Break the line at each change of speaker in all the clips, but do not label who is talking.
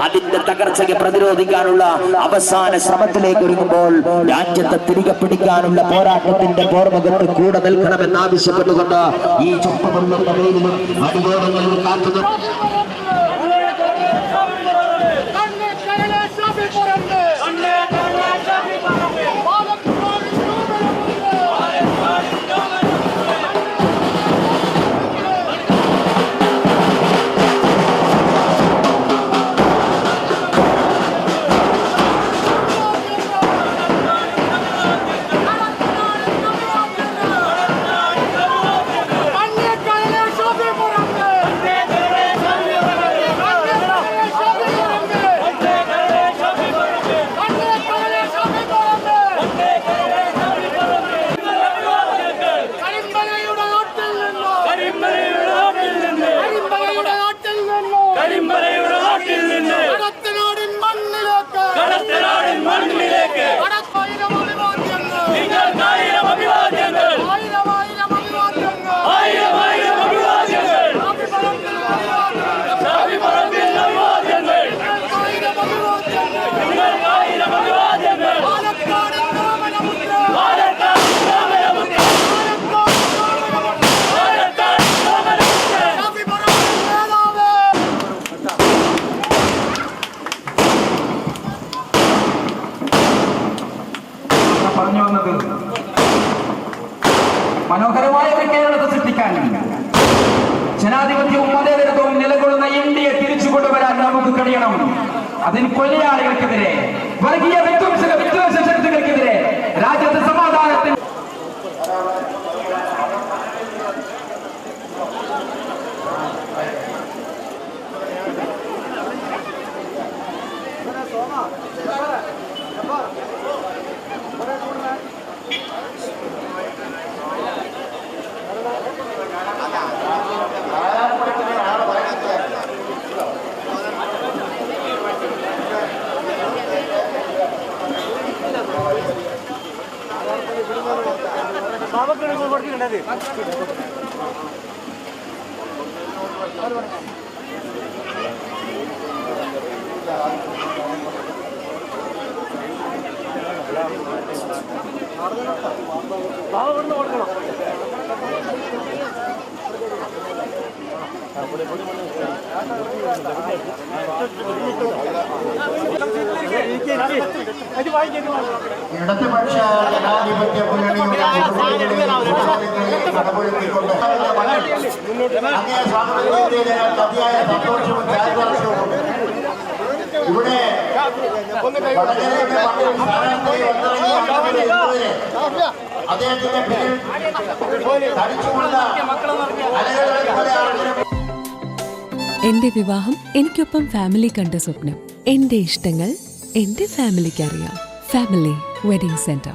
അതിന്റെ തകർച്ചയ്ക്ക് പ്രതിരോധിക്കാനുള്ള അവസാന ശ്രമത്തിലേക്ക് ഒരുങ്ങുമ്പോൾ രാജ്യത്തെ തിരികെ പിടിക്കാനുള്ള പോരാട്ടത്തിന്റെ പോർമുഖത്ത് കൂടെ നിൽക്കണമെന്ന് ആവശ്യപ്പെട്ടുകൊണ്ട് ഈ വെയിലിലും അടികോടങ്ങളിലും
മനോഹരമായ ഒരു കേരളത്തെ സൃഷ്ടിക്കാൻ ജനാധിപത്യവും മതേതരത്വവും നിലകൊള്ളുന്ന ഇന്ത്യയെ തിരിച്ചു കൊണ്ടുവരാൻ നമുക്ക് കഴിയണം. അതിന് കൊലയാളികൾക്കെതിരെ വർഗീയ പാവക്കിഴങ്ങ് കൊടുത്തിട്ടുണ്ടത് പാവ കൊടുക്കണം
ഇടതുപക്ഷ ജനാധിപത്യ മുന്നണിയുടെ കടപുഴത്തിക്കൊണ്ട് അങ്ങേ സ്വാതന്ത്ര്യത്തെ ഞങ്ങൾക്ക് അതിയായ സന്തോഷവും ചാരിതാർഷവും ഇവിടെ അദ്ദേഹത്തിന്റെ പേരിൽ തടിച്ചുകൊണ്ട അലകളെ പോലെ ആളുകളെ
എന്റെ വിവാഹം എനിക്കൊപ്പം ഫാമിലി കണ്ട സ്വപ്നം. എന്റെ ഇഷ്ടങ്ങൾ എന്റെ ഫാമിലിക്ക് അറിയാം. ഫാമിലി വെഡിങ് സെന്റർ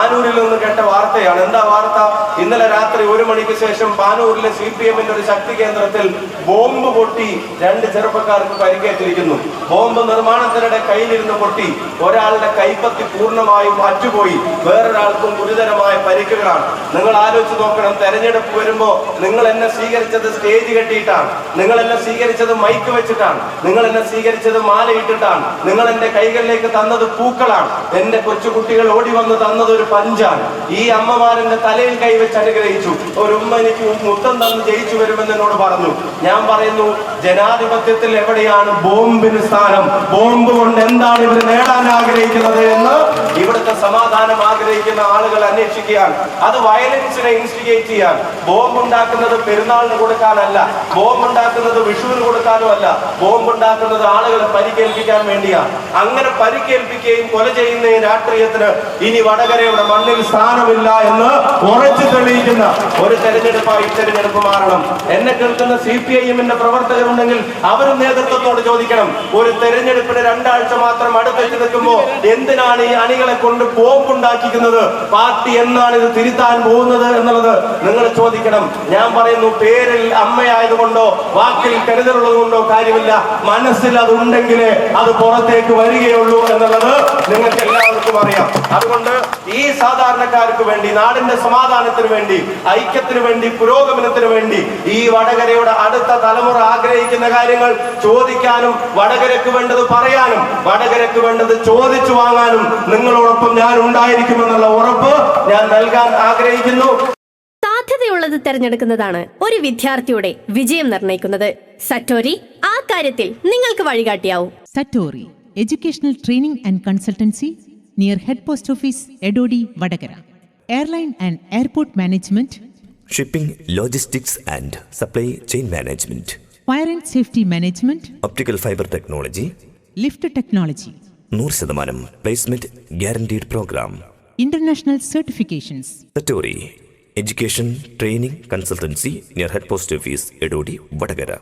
പാനൂരിൽ നിന്ന് കേട്ട വാർത്തയാണ്. എന്താ വാർത്ത? ഇന്നലെ രാത്രി ഒരു മണിക്ക് ശേഷം പാനൂരിലെ സി പി എമ്മിന്റെ ഒരു ശക്തി കേന്ദ്രത്തിൽ ബോംബ് പൊട്ടി രണ്ട് ചെറുപ്പക്കാർക്ക് പരിക്കേറ്റിരിക്കുന്നു. ബോംബ് നിർമ്മാണത്തിനിടെ കയ്യിലിരുന്ന് പൊട്ടി. ഒരാളുടെ കൈപ്പത്തി പൂർണമായും അറ്റുപോയി വേറൊരാൾക്കും ഗുരുതരമായ പരിക്കുകളാണ്. നിങ്ങൾ ആലോചിച്ച് നോക്കണം തെരഞ്ഞെടുപ്പ് വരുമ്പോ നിങ്ങൾ എന്നെ സ്വീകരിച്ചത് സ്റ്റേജ് കെട്ടിയിട്ടാണ്. നിങ്ങൾ എന്നെ സ്വീകരിച്ചത് മൈക്ക് വെച്ചിട്ടാണ്. നിങ്ങൾ എന്നെ സ്വീകരിച്ചത് മാലയിട്ടിട്ടാണ്. നിങ്ങൾ എന്റെ കൈകളിലേക്ക് തന്നത് പൂക്കളാണ്. എന്റെ കൊച്ചുകുട്ടികൾ ഓടി വന്ന് തന്നത് ഒരു പഞ്ചാണ്. ഈ അമ്മമാരെന്റെ തലയിൽ കൈവച്ച് അനുഗ്രഹിച്ചു. ഒരു ഉമ്മ എനിക്ക് മുത്തം തന്ന് ജയിച്ചു വരുമെന്ന് എന്നോട് പറഞ്ഞു. ഞാൻ പറയുന്നു ജനാധിപത്യത്തിൽ എവിടെയാണ് ബോംബിന് സ്ഥാനം? ബോംബ് കൊണ്ട് എന്താണ് ഇവർ നേടാൻ ആഗ്രഹിക്കുന്നത് എന്ന് ഇവിടുത്തെ സമാധാനം ആഗ്രഹിക്കുന്ന ആളുകൾ അന്വേഷിക്കുകയാണ്. അത് വയലൻസിനെ ഇൻസ്റ്റിഗേറ്റ് ചെയ്യാൻ. ബോംബ് ഉണ്ടാക്കുന്നത് പെരുന്നാളിന് കൊടുക്കാനല്ല. ബോംബ് ഉണ്ടാക്കുന്നത് വിഷുവിന് കൊടുക്കാനും അല്ല ബോംബ് ഉണ്ടാക്കുന്നത് ആളുകളെ പരിക്കേൽപ്പിക്കാൻ വേണ്ടിയാണ്. അങ്ങനെ പരിക്കേൽപ്പിക്കുകയും കൊല ചെയ്യുന്ന രാഷ്ട്രീയത്തിന് ഇനി വടകരയുടെ മണ്ണിൽ സ്ഥാനമില്ല എന്ന് ഉറച്ചു തെളിയിക്കുന്ന ഒരു തെരഞ്ഞെടുപ്പായി തെരഞ്ഞെടുപ്പ് മാറണം. എന്നെ കേൾക്കുന്ന സി പി ഐ എമ്മിന്റെ പ്രവർത്തകരുണ്ടെങ്കിൽ അവരും നേതൃത്വത്തോട് ചോദിക്കണം. ഒരു തെരഞ്ഞെടുപ്പിന് രണ്ടാഴ്ച മാത്രം നിൽക്കുമ്പോൾ നിൽക്കുമ്പോ എന്തിനാണ് ഈ അണികളെ കൊണ്ട് ബോംബുണ്ടാക്കിക്കുന്നത്? പാർട്ടി എന്നാണ് ഇത് തിരുത്താൻ പോകുന്നത് എന്നുള്ളത് നിങ്ങൾ ചോദിക്കണം. ഞാൻ പറയുന്നു പേരിൽ അമ്മയായതുകൊണ്ടോ വാക്കിൽ കരുതലുള്ളത് കൊണ്ടോ കാര്യമില്ല. മനസ്സിൽ അത് ഉണ്ടെങ്കിലേ അത് പുറത്തേക്ക് വരികയുള്ളൂ എന്നുള്ളത് നിങ്ങൾക്ക് എല്ലാവർക്കും അറിയാം. അതുകൊണ്ട് ഈ സാധാരണക്കാർക്ക് വേണ്ടി നാടിന്റെ സമാധാനത്തിന് വേണ്ടി ഐക്യത്തിന് വേണ്ടി പുരോഗമനത്തിന് വേണ്ടി ഈ വടകരയുടെ അടുത്ത തലമുറ ആഗ്രഹിക്കുന്ന കാര്യങ്ങൾ ചോദിക്കാനും വടകരക്ക് വേണ്ടത് പറയാനും വടകരക്ക് വേണ്ടത് ചോദിച്ചു വാങ്ങാനും നിങ്ങളോടൊപ്പം ഞാൻ ഉണ്ടായിരിക്കുമെന്നുള്ള ഉറപ്പ് ഞാൻ നൽകാൻ ആഗ്രഹിക്കുന്നു.
സാധ്യതയുള്ളത് തിരഞ്ഞെടുക്കുന്നതാണ് ഒരു വിദ്യാർത്ഥിയുടെ വിജയം നിർണയിക്കുന്നത്. സറ്റോരി ആ കാര്യത്തിൽ നിങ്ങൾക്ക് വഴികാട്ടിയാവും.
Satori educational training and consultancy near head post office Edodi Vadakara. Airline and airport management
shipping logistics and supply chain management.
Fire and safety management
optical fibre technology.
Lift Technology,
നൂറ് ശതമാനം placement guaranteed programme
international.
Satori education training consultancy near head post office Edodi Vadakara